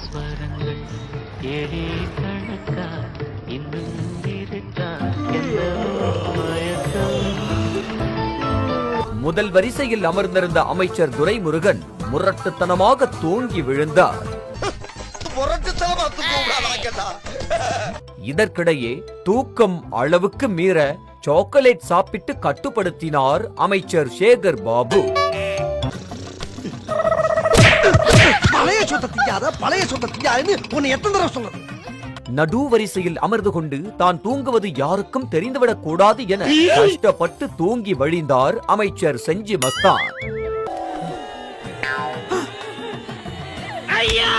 ஸ்வரங்கள் ஏழே கணக்கா இன்னும் இருக்கா முதல் வரிசையில் அமர்ந்திருந்த அமைச்சர் துரைமுருகன் முரட்டுத்தனமாக தூங்கி விழுந்தார். இதற்கிடையே தூக்கம் அளவுக்கு மீற சாக்லேட் சாப்பிட்டு கட்டுப்படுத்தினார் அமைச்சர் சேகர் பாபு. கிடைக்காத பழைய சொந்தத்துக்கு உன்னை எத்தனை தடவை சொல்றது நடு வரிசையில் அமர்ந்து கொண்டு தான் தூங்குவது யாருக்கும் தெரிந்துவிடக் கூடாது என கஷ்டப்பட்டு தூங்கி வழிந்தார் அமைச்சர் செஞ்சி மஸ்தான். பையா